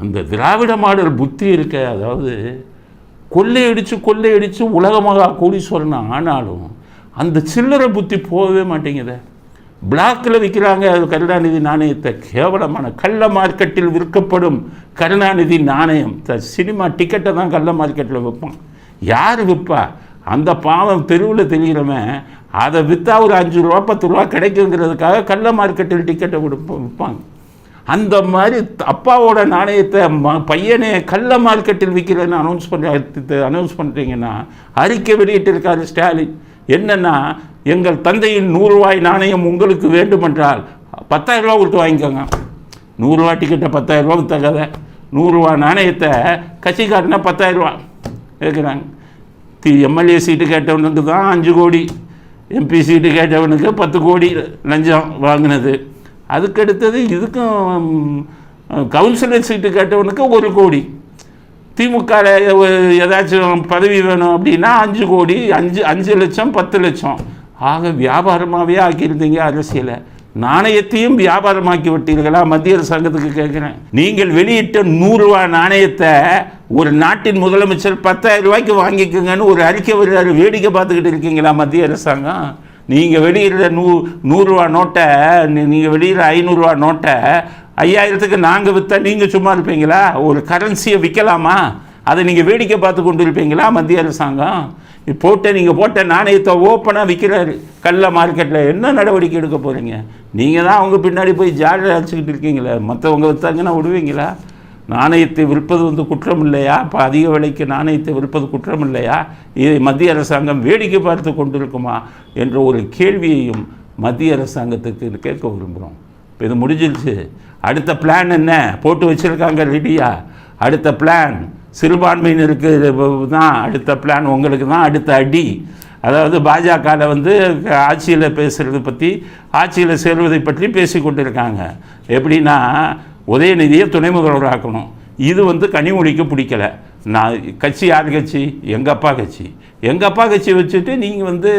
அந்த திராவிட மாடல் புத்தி இருக்க அதாவது கொள்ளையடிச்சு கொள்ளையடிச்சு உலகமாக கோடீஸ்வரன் ஆனாலும் அந்த சில்லறை புத்தி போகவே மாட்டேங்குதே. பிளாக்கில் விற்கிறாங்க அது கருணாநிதி நாணயத்தை. கேவலமான கள்ள மார்க்கெட்டில் விற்கப்படும் கருணாநிதி நாணயம். த சினிமா டிக்கெட்டை தான் கள்ள மார்க்கெட்டில் விற்பான். யார் விற்பா? அந்த பாவம் தெருவில் தெரிகிறவன் அதை விற்றா ஒரு அஞ்சு ரூபா பத்து ரூபா கிடைக்குங்கிறதுக்காக கள்ள மார்க்கெட்டில் டிக்கெட்டை விடுப்ப விற்பாங்க அந்த மாதிரி அப்பாவோட நாணயத்தை ம பையனே கள்ள மார்க்கெட்டில் விற்கிறேன்னு அனௌன்ஸ் பண்ண அனௌன்ஸ் பண்ணுறீங்கன்னா அறிக்கை வெளியிட்டிருக்காரு ஸ்டாலின். என்னென்னா எங்கள் தந்தையின் நூறுரூவாய் நாணயம் உங்களுக்கு வேண்டுமென்றால் பத்தாயிரம் ரூபா கொடுத்து வாங்கிக்கோங்க. நூறுரூவா டிக்கெட்டை பத்தாயிரம் ரூபா விற்ற நூறுரூவா நாணயத்தை கட்சிக்காரனா பத்தாயிரம் ரூபா கேட்குறாங்க தி எம்எல்ஏ சீட்டு கேட்டவனுக்கு தான் அஞ்சு கோடி. எம்பி சீட்டு கேட்டவனுக்கு பத்து கோடி லஞ்சம் வாங்கினது. அதுக்கடுத்தது இதுக்கும் கவுன்சிலர் சீட்டு கேட்டவனுக்கு ஒரு கோடி. திமுக ஏதாச்சும் பதவி வேணும் அப்படின்னா அஞ்சு கோடி அஞ்சு அஞ்சு லட்சம் பத்து லட்சம். ஆக வியாபாரமாகவே ஆக்கியிருந்தீங்க அரசியலை. நாணயத்தையும் வியாபாரமாக்கி விட்டீர்களா? மத்திய அரசாங்கத்துக்கு கேட்குறேன். நீங்கள் வெளியிட்ட நூறுரூவா நாணயத்தை ஒரு நாட்டின் முதலமைச்சர் பத்தாயிரம் ரூபாய்க்கு வாங்கிக்கோங்கன்னு ஒரு அறிக்கை வருகிறாரு வேடிக்கை பார்த்துக்கிட்டு இருக்கீங்களா மத்திய அரசாங்கம்? நீங்கள் வெளியிடுற நூ நூறுரூவா நோட்டை நீங்கள் வெளியிடுற ஐநூறுரூவா நோட்டை ஐயாயிரத்துக்கு நாங்கள் விற்றா நீங்கள் சும்மா இருப்பீங்களா? ஒரு கரன்சியை விற்கலாமா அதை நீங்கள் வேடிக்கை பார்த்து கொண்டு இருப்பீங்களா மத்திய அரசாங்கம்? போட்ட நீங்கள் போட்ட நாணயத்தை ஓப்பனாக விற்கிறாரு கள்ள மார்க்கெட்டில் என்ன நடவடிக்கை எடுக்க போகிறீங்க நீங்கள் தான் அவங்க பின்னாடி போய் ஜாலியாக அடிச்சுக்கிட்டு இருக்கீங்களே. மற்றவங்க விற்றாங்கன்னா விடுவீங்களா? நாணயத்தை விற்பது வந்து குற்றம் இல்லையா இப்போ அதிக விலைக்கு நாணயத்தை விற்பது குற்றம் இல்லையா இதை மத்திய அரசாங்கம் வேடிக்கை பார்த்து கொண்டிருக்குமா? என்ற ஒரு கேள்வியையும் மத்திய அரசாங்கத்துக்கு கேட்க விரும்புகிறோம். இப்போ இது முடிஞ்சிருச்சு. அடுத்த பிளான் என்ன? போட்டு வச்சுருக்காங்க ரெடியா அடுத்த பிளான் சிறுபான்மையினருக்கு தான் அடுத்த பிளான் உங்களுக்கு தான் அடுத்த அடி. அதாவது பாஜகவில் வந்து ஆட்சியில் பேசுகிறத பற்றி ஆட்சியில் சேர்வதை பற்றி பேசி கொண்டிருக்காங்க. எப்படின்னா உதயநிதியை துணை முதல்வர் ஆக்கணும். இது வந்து கனிமொழிக்கு பிடிக்கல. நான் கட்சி யார் கட்சி? எங்கள் அப்பா கட்சி. எங்கள் அப்பா கட்சி வச்சுட்டு நீங்கள் வந்து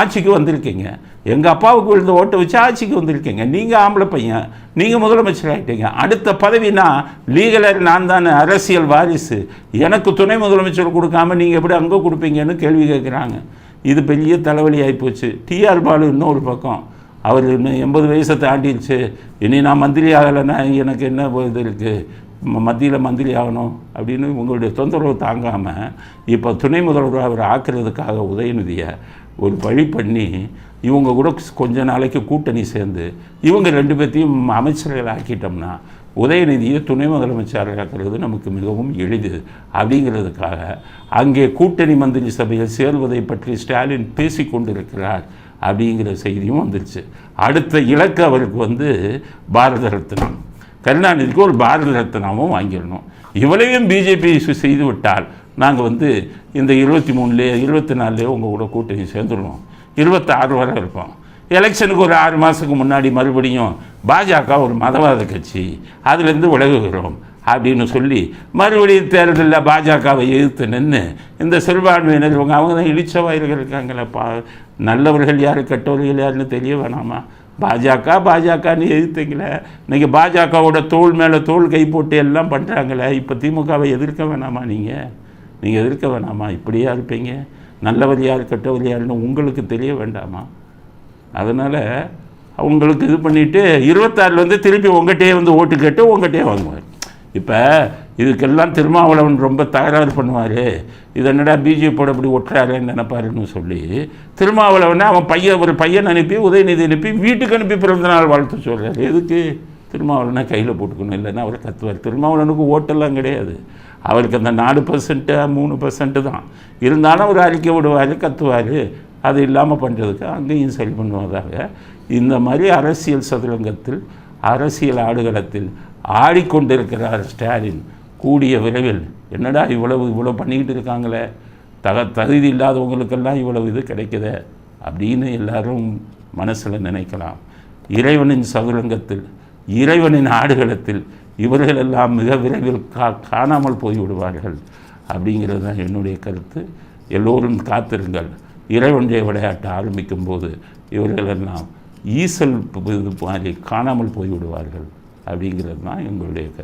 ஆட்சிக்கு வந்திருக்கீங்க. எங்கள் அப்பாவுக்கு விழுந்த ஓட்டை வச்சு ஆட்சிக்கு வந்திருக்கீங்க. நீங்கள் ஆம்பளை பையன். நீங்கள் முதலமைச்சர் ஆகிட்டீங்க அடுத்த பதவினா லீகலர் நான் தானே அரசியல் வாரிசு. எனக்கு துணை முதலமைச்சர் கொடுக்காம நீங்கள் எப்படி அங்கே கொடுப்பீங்கன்னு கேள்வி கேட்குறாங்க. இது பெரிய தலைவலி ஆகிப்போச்சு டிஆர் பாலு இன்னொரு பக்கம். அவர் இன்னும் எண்பது வயசை தாண்டிடுச்சு. இனி நான் மந்திரி ஆகலைன்னா எனக்கு என்ன இது இருக்குது மத்தியில் மந்திரி ஆகணும் அப்படின்னு உங்களுடைய தொந்தரவு தாங்காமல் இப்போ துணை முதல்வர் அவர் ஆக்குறதுக்காக உதயநிதியை ஒரு வழி பண்ணி இவங்க கூட கொஞ்ச நாளைக்கு கூட்டணி சேர்ந்து இவங்க ரெண்டு பேர்த்தையும் அமைச்சர்கள் ஆக்கிட்டோம்னா உதயநிதியை துணை முதலமைச்சர் ஆக்கிறது நமக்கு மிகவும் எளிது அப்படிங்கிறதுக்காக அங்கே கூட்டணி மந்திரி சபையில் சேர்வதை பற்றி ஸ்டாலின் பேசி கொண்டிருக்கிறார் அப்படிங்கிற செய்தியும் வந்துருச்சு. அடுத்த இலக்கு அவருக்கு வந்து பாரத ரத்னம். கருணாநிதிக்கு ஒரு பாரத ரத்னாவும் வாங்கிடணும். இவ்வளையும் பிஜேபி செய்து விட்டால் நாங்கள் வந்து இந்த இருபத்தி மூணுலேயே இருபத்தி நாலுலேயே உங்கள் கூட கூட்டணி சேர்ந்துடுவோம் இருபத்தாறு வரை இருப்போம். எலெக்ஷனுக்கு ஒரு ஆறு மாதத்துக்கு முன்னாடி மறுபடியும் பாஜக ஒரு மதவாத கட்சி. அதுலேருந்து விலகுகிறோம் அப்படின்னு சொல்லி மறுபடியும் தேர்தலில் பாஜகவை எதிர்த்து நின்று இந்த சிறுபான்மையினர் இவங்க அவங்க தான் இழிச்சவாயிர்கள் இருக்காங்களே பா நல்லவர்கள் யார் கெட்டவர்கள் யாருன்னு தெரிய வேணாமா? பாஜக பாஜகன்னு எதிர்த்தீங்களே? இன்றைக்கி பாஜகவோட தோல் மேலே தோல் கை போட்டு எல்லாம் பண்ணுறாங்களே இப்போ திமுகவை எதிர்க்க வேணாமா நீங்கள் நீங்கள் எதிர்க்க வேணாமா? இப்படியா இருப்பீங்க? நல்லவர் யார் கெட்டவர் யாருன்னு உங்களுக்கு தெரிய வேண்டாமா? அதனால் அவங்களுக்கு இது பண்ணிவிட்டு இருபத்தாறில் வந்து திருப்பி உங்கள்கிட்டயே வந்து ஓட்டு கேட்டு உங்கள்கிட்டயே வாங்குவார். இப்போ இதுக்கெல்லாம் திருமாவளவன் ரொம்ப தகராறு பண்ணுவார். இது என்னடா பிஜேபியோட இப்படி ஒட்டுறாருன்னு நினைப்பாருன்னு சொல்லி திருமாவளவனை அவன் பையன் ஒரு பையன் அனுப்பி உதயநிதி அனுப்பி வீட்டுக்கு அனுப்பி பிறந்தநாள் வாழ்த்து சொல்கிறார் எதுக்கு? திருமாவளவனை கையில் போட்டுக்கணும் இல்லைன்னா அவர் கத்துவார். திருமாவளவனுக்கு ஓட்டெல்லாம் கிடையாது. அவருக்கு அந்த நாலு பர்சன்ட்டு மூணு பர்சன்ட்டு தான். இருந்தாலும் அவர் அறிக்கை விடுவார் கத்துவார். அது இல்லாமல் பண்ணுறதுக்கு அங்கேயும் சரி பண்ணுவதாக இந்த மாதிரி அரசியல் சதுரங்கத்தில் அரசியல் ஆடுகளத்தில் ஆடிக்கொண்டிருக்கிறார் ஸ்டாலின். கூடிய விரைவில். என்னடா இவ்வளவு இவ்வளோ பண்ணிக்கிட்டு இருக்காங்களே? தக தகுதி இல்லாதவங்களுக்கெல்லாம் இவ்வளவு இது கிடைக்குதே? அப்படின்னு எல்லாரும் மனசில் நினைக்கலாம். இறைவனின் சதுரங்கத்தில் இறைவனின் ஆடுகளத்தில் இவர்களெல்லாம் மிக விரைவில் கா காணாமல் போய்விடுவார்கள். அப்படிங்கிறது தான் என்னுடைய கருத்து. எல்லோரும் காத்திருங்கள். இறைவனுடைய விளையாட்டு ஆரம்பிக்கும் போது இவர்களெல்லாம் ஈசல் இது மாதிரி காணாமல் போய்விடுவார்கள். அப்படிங்கிறது தான் எங்களுடைய கருத்து.